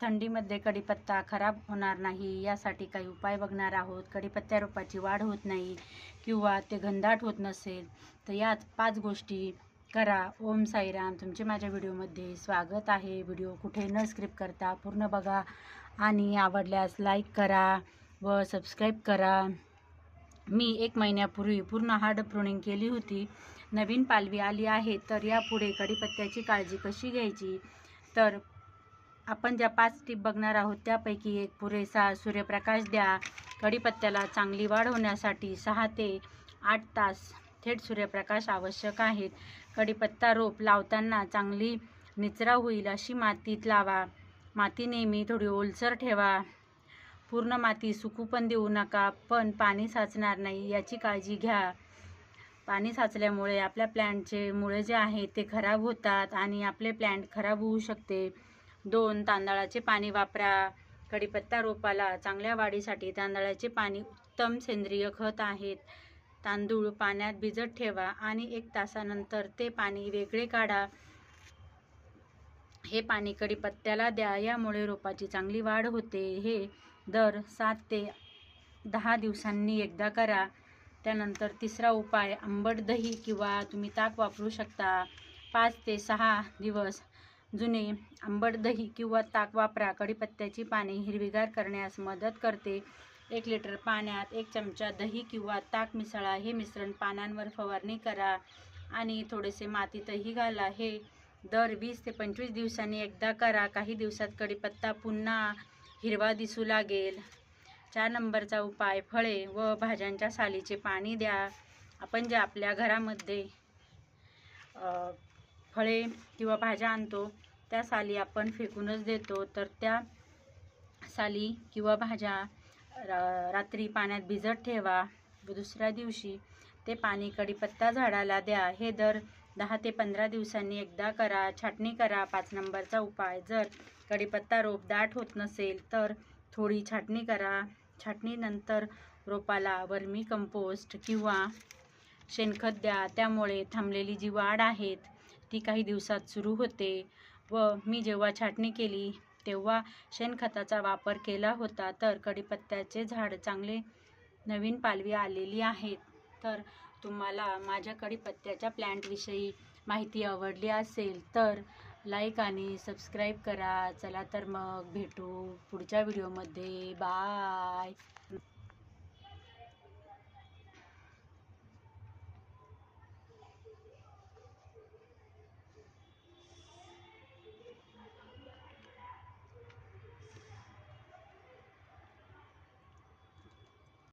थंडीमध्ये कढीपत्ता खराब होणार नाही यासाठी काही उपाय बघणार आहोत. कडीपत्त्या रोपाची वाढ होत नाही किंवा ते घनदाट होत नसेल तर याच पाच गोष्टी करा. ओम साईराम तुमचे माझ्या व्हिडिओमध्ये स्वागत आहे. व्हिडिओ कुठे न स्क्रिप्ट करता पूर्ण बघा आणि आवडल्यास लाईक करा व सबस्क्राईब करा. मी एक महिन्यापूर्वी पूर्ण हार्ड प्रुनिंग केली होती. नवीन पालवी आली आहे तर यापुढे कढीपत्त्याची काळजी कशी घ्यायची? तर आपण ज्या पाच टीप बघणार आहोत त्यापैकी एक पुरेसा सूर्यप्रकाश द्या. कढीपत्त्याला चांगली वाढ होण्यासाठी सहा ते आठ तास थेट सूर्यप्रकाश आवश्यक आहेत. कढीपत्ता रोप लावताना चांगली निचरा होईल अशी मातीत लावा. माती नेहमी थोडी ओलसर ठेवा. पूर्ण माती सुकू पण देऊ नका पण पाणी साचणार नाही याची काळजी घ्या. पाणी साचल्यामुळे आपल्या प्लॅन्टचे मुळे जे आहेत ते खराब होतात आणि आपले प्लॅन्ट खराब होऊ शकते. दोन तांदळाचे पाणी वापरा. कढीपत्ता रोपाला चांगल्या वाढीसाठी तांदळाचे पाणी उत्तम सेंद्रिय खत आहेत. तांदूळ पाण्यात भिजत ठेवा आणि एक तासानंतर ते पाणी वेगळे काढा. हे पाणी कढीपत्त्याला द्या यामुळे रोपाची चांगली वाढ होते. हे दर सात ते दहा दिवसांनी एकदा करा. त्यानंतर तिसरा उपाय आंबट दही किंवा तुम्ही ताक वापरू शकता. पाच ते सहा दिवस जुने आंबट दही किंवा ताक वापरा. कढीपत्त्याची पाने हिरवीगार करण्यास मदत करते. एक लिटर पाण्यात एक चमचा दही किंवा ताक मिसळा. हे मिश्रण पानांवर फवारणी करा आणि थोडेसे मातीतही घाला. हे दर वीस ते पंचवीस दिवसांनी एकदा करा. काही दिवसात कढीपत्ता पुन्हा हिरवा दिसू लागेल. चार नंबरचा उपाय फळे व भाज्यांच्या सालीचे पाणी द्या. आपण जे आपल्या घरामध्ये फळे किंवा भाज्या आणतो त्या साली आपण फेकूनच देतो. तर त्या साली किंवा भाज्या रा रात्री पाण्यात भिजत ठेवा. व दुसऱ्या दिवशी ते पाणी कडीपत्ता झाडाला द्या. हे दर दहा ते पंधरा दिवसांनी एकदा करा. छाटणी करा. पाच नंबरचा उपाय. जर कडीपत्ता रोप दाट होत नसेल तर थोडी छाटणी करा. छाटणीनंतर रोपाला वर्मी कंपोस्ट किंवा शेणखत द्या. त्यामुळे थांबलेली जी वाढ आहेत ती काही दिवसात सुरू होते व मी जेव्हा छाटणी केली तेव्हा शेणखताचा वापर केला होता तर कडीपत्त्याचे झाड चांगले नवीन पालवी आलेली आहेत. तर तुम्हाला माझ्या कडीपत्त्याच्या प्लॅन्टविषयी माहिती आवडली असेल तर लाईक आणि सबस्क्राईब करा. चला तर मग भेटू पुढच्या व्हिडिओमध्ये बाय